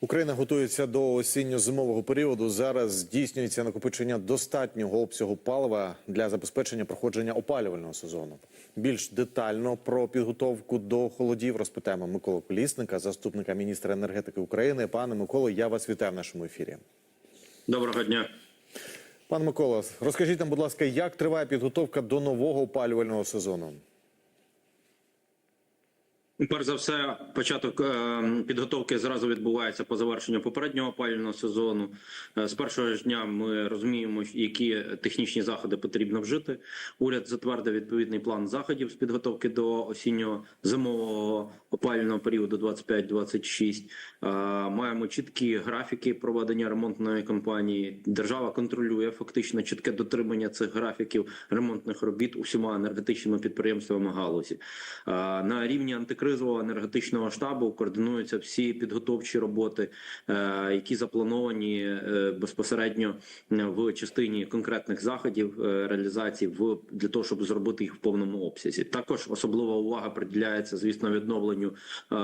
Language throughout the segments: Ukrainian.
Україна готується до осінньо-зимового періоду. Зараз здійснюється накопичення достатнього обсягу палива для забезпечення проходження опалювального сезону. Більш детально про підготовку до холодів розпитаємо Миколу Колісника, заступника міністра енергетики України. Пане Миколо, я вас вітаю в нашому ефірі. Доброго дня. Пане Микола, розкажіть нам, будь ласка, як триває підготовка до нового опалювального сезону? Перш за все, початок е, підготовки зразу відбувається по завершенню попереднього опалювального сезону. Е, З першого ж дня ми розуміємо, які технічні заходи потрібно вжити. Уряд затвердив відповідний план заходів з підготовки до осіннього зимового опалювального періоду 25-26. Е, Маємо чіткі графіки проведення ремонтної кампанії. Держава контролює фактично чітке дотримання цих графіків ремонтних робіт усіма енергетичними підприємствами галузі. На рівні антикризового енергетичного штабу координуються всі підготовчі роботи, е, які заплановані е, безпосередньо в частині конкретних заходів е, реалізації в для того, щоб зробити їх в повному обсязі. Також особлива увага приділяється, звісно, відновленню е,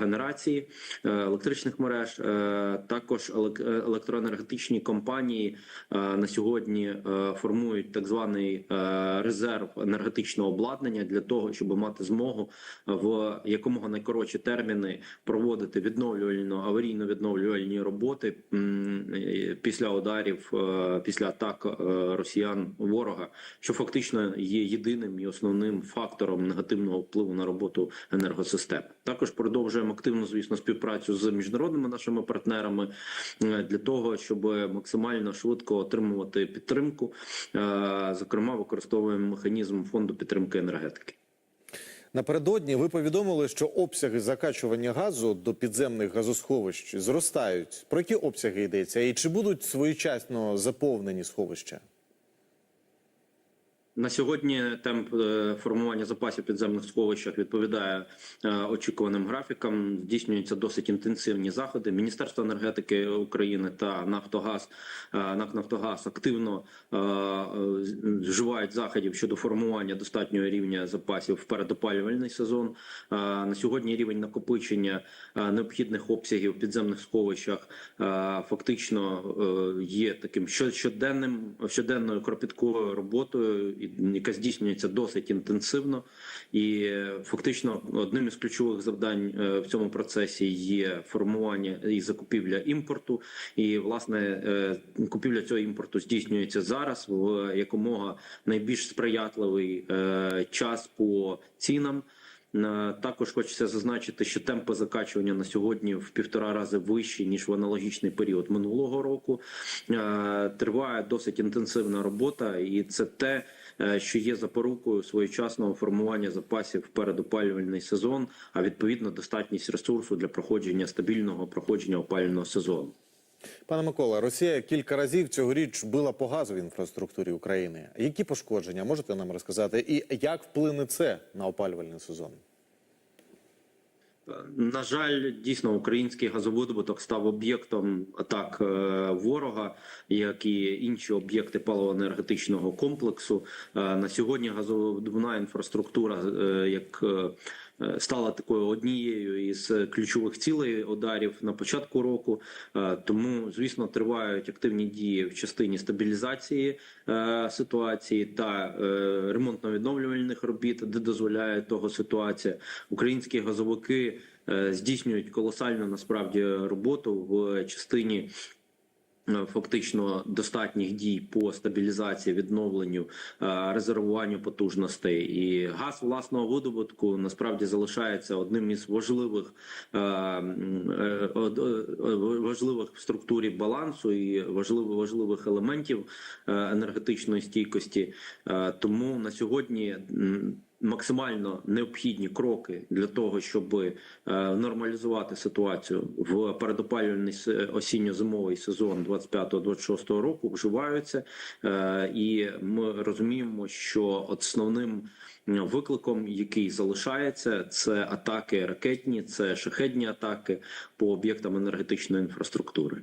генерації е, електричних мереж. Е, Також елек- е, електроенергетичні компанії е, на сьогодні е, формують так званий е, резерв енергетичного обладнання для того, щоб мати змогу в якомога найкоротші терміни проводити відновлювально аварійно відновлювальні роботи е, після ударів, е, після атак е, росіян ворога, що фактично є єдиним і основним фактором негативного впливу на роботу енергосистем. Також продовжуємо активну, звісно, співпрацю з міжнародними нашими партнерами для того, щоб максимально швидко отримувати підтримку. Зокрема, використовуємо механізм фонду підтримки енергетики. Напередодні ви повідомили, що обсяги закачування газу до підземних газосховищ зростають. Про які обсяги йдеться? І чи будуть своєчасно заповнені сховища? На сьогодні темп е, формування запасів підземних сховищах відповідає е, очікуваним графікам. Здійснюються досить інтенсивні заходи. Міністерство енергетики України та Нафтогаз е, НАК Нафтогаз активно вживають заходів щодо формування достатнього рівня запасів в передопалювальний сезон. На сьогодні рівень накопичення необхідних обсягів в підземних сховищах фактично є таким що- щоденним щоденною кропіткою роботою, яка здійснюється досить інтенсивно, і е, фактично одним із ключових завдань е, в цьому процесі є формування і закупівля імпорту. І власне е, купівля цього імпорту здійснюється зараз в якомога найбільш сприятливий час по цінам. Також хочеться зазначити, що темпи закачування на сьогодні в півтора рази вищі ніж в аналогічний період минулого року. Триває досить інтенсивна робота, і це те, що є запорукою своєчасного формування запасів в передопалювальний сезон, а відповідно достатність ресурсу для проходження стабільного проходження опалювального сезону. Пане Микола, Росія кілька разів цьогоріч била по газовій інфраструктурі України. Які пошкодження можете нам розказати? І як вплине це на опалювальний сезон? На жаль, дійсно український газовидобуток став об'єктом атак е, ворога, як і інші об'єкти паливо-енергетичного комплексу. Е, На сьогодні газовидобувна інфраструктура е, як стала такою однією із ключових цілей ударів на початку року. Е, Тому, звісно, тривають активні дії в частині стабілізації е, ситуації та е, ремонтно-відновлювальних робіт, де дозволяє того ситуація. Українські газовики е, здійснюють колосальну насправді роботу в частині. Е, Фактично достатніх дій по стабілізації, відновленню, е, резервуванню потужностей і газ власного видобутку насправді залишається одним із важливих е, важливих структурі балансу і важливих важливих елементів енергетичної стійкості. Тому на сьогодні. Максимально необхідні кроки для того, щоб е, нормалізувати ситуацію в передопалювальний осінньо-зимовий сезон 25-26 року вживаються, Е, і ми розуміємо, що основним викликом, який залишається, це атаки ракетні, це шахедні атаки по об'єктам енергетичної інфраструктури.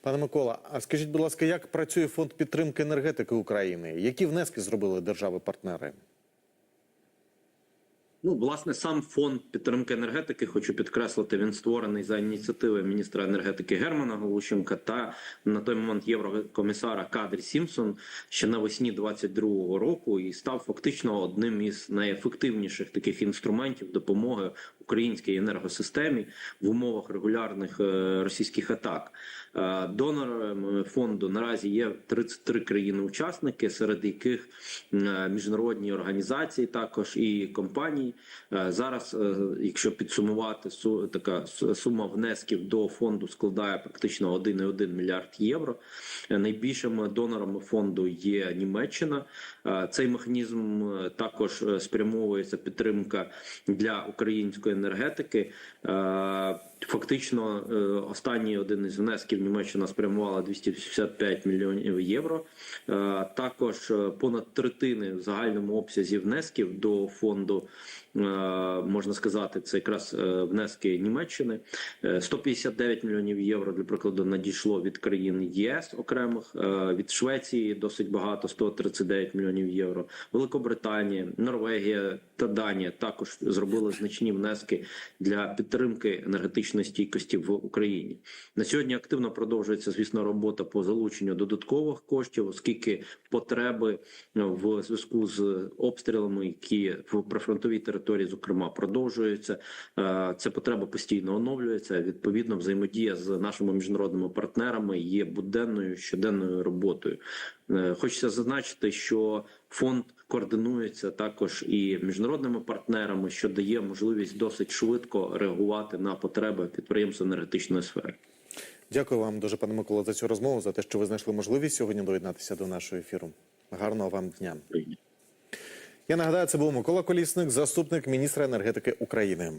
Пане Микола, а скажіть, будь ласка, як працює фонд підтримки енергетики України? Які внески зробили держави-партнери? Ну, власне, сам фонд підтримки енергетики, хочу підкреслити, він створений за ініціативи міністра енергетики Германа Голущенка та на той момент єврокомісара Кадрі Сімпсон ще навесні 22-го року і став фактично одним із найефективніших таких інструментів допомоги українській енергосистемі в умовах регулярних е, російських атак. Е, Донорами фонду наразі є 33 країни-учасники, серед яких е, міжнародні організації, також і компанії. Е, Зараз, е, якщо підсумувати, су- така сума внесків до фонду складає практично 1,1 мільярд євро. Е, Найбільшими донорами фонду є Німеччина. Е, Цей механізм е, також е, спрямовується підтримка для української енергетики. Фактично, е, останній один із внесків Німеччина спрямувала 285 мільйонів євро. Е, Також е, понад третини в загальному обсязі внесків до фонду можна сказати, це якраз внески Німеччини. Е, 159 мільйонів євро для прикладу надійшло від країн ЄС окремих від Швеції досить багато 139 мільйонів євро. Великобританія, Норвегія та Данія також зробили значні внески для підтримки енергетичної стійкості в Україні. На сьогодні активно продовжується, звісно, робота по залученню додаткових коштів, оскільки потреби в зв'язку з обстрілами, які в прифронтовій території, зокрема, продовжуються. Е, Ця потреба постійно оновлюється. Відповідно, взаємодія з нашими міжнародними партнерами є буденною щоденною роботою. Е, Хочеться зазначити, що фонд координується також і міжнародними партнерами, що дає можливість досить швидко реагувати на потреби підприємств енергетичної сфери. Дякую вам дуже, пане Микола, за цю розмову, за те, що ви знайшли можливість сьогодні доєднатися до нашого ефіру. Гарного вам дня. Я нагадаю, це був Микола Колісник, заступник міністра енергетики України.